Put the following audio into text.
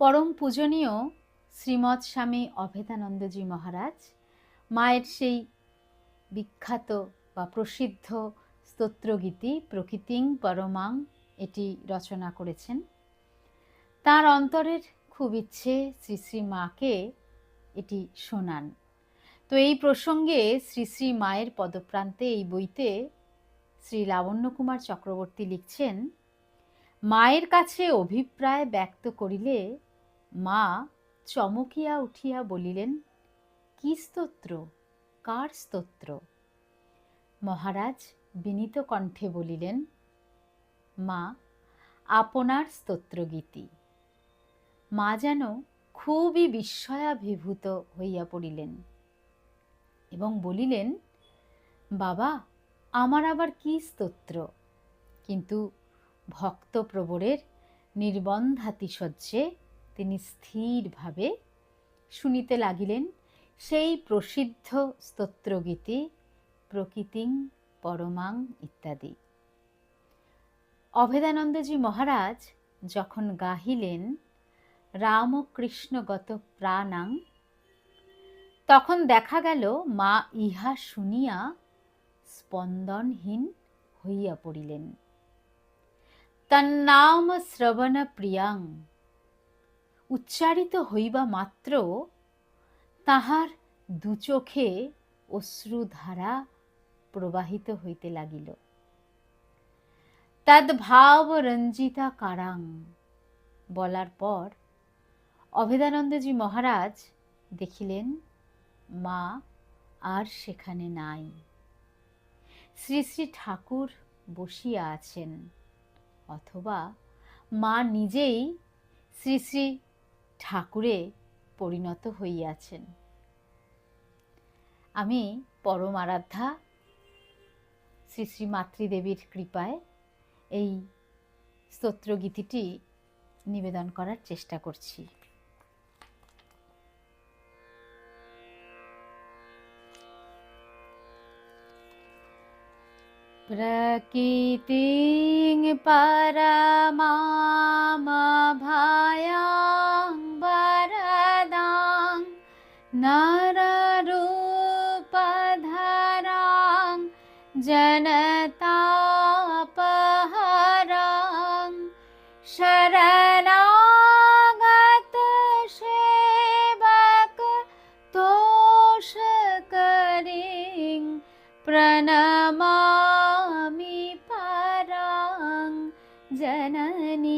পরম পূজনীয় শ্রীমৎ স্বামী অভেদানন্দজি মহারাজ, মায়ের সেই বিখ্যাত বা প্রসিদ্ধ স্তোত্রগীতি প্রকৃতিং পরমাং এটি রচনা করেছেন। তার অন্তরের খুব ইচ্ছে শ্রী শ্রী মাকে এটি শোনান। তো এই প্রসঙ্গে শ্রী শ্রী মায়ের পদপ্রান্তে এই বইতে শ্রী লাবণ্য কুমার চক্রবর্তী লিখছেন, মায়ের কাছে অভিপ্রায় ব্যক্ত করিলে মা চমকিয়া উঠিয়া বলিলেন, কি স্তোত্র? কার স্তোত্র? মহারাজ বিনীত কণ্ঠে বলিলেন, মা, আপনার স্তোত্রগীতি। মা যেন খুবই বিস্ময়াভিভূত হইয়া পড়িলেন এবং বলিলেন, বাবা, আমার আবার কি স্তোত্র? কিন্তু ভক্তপ্রবরের নির্বন্ধাতিশয্যে তিনি স্থিরভাবে শুনিতে লাগিলেন, সেই প্রসিদ্ধ স্তোত্রগীতি প্রকৃতিং পরমাং ইত্যাদি। অভেদানন্দজি মহারাজ যখন গাহিলেন, রামকৃষ্ণগত প্রাণাং। তখন দেখা গেল, মা ইহা শুনিয়া স্পন্দনহীন হইয়া পড়িলেন। তন্নাম শ্রবণ প্রিয়াং। উচ্চারিত হইবা মাত্র তাহার দু চোখে অশ্রুধারা প্রবাহিত হইতে লাগিল। তদ্ভাব রঞ্জিতা কারাং বলার পর অভেদানন্দজি মহারাজ দেখিলেন, মা আর সেখানে নাই। শ্রী শ্রী ঠাকুর বসিয়া আছেন, অথবা মা নিজেই শ্রী শ্রী ঠাকুরে পরিণত হইয়াছেন। আমি পরম আরাধ্যা, শ্রী শ্রী মাতৃদেবীর কৃপায় এই স্তোত্রগীতিটি নিবেদন করার চেষ্টা করছি। প্রকৃতিং পরমাং जनतापहरां शरणागत सेवक तोषकरि प्रणमामि परां जननी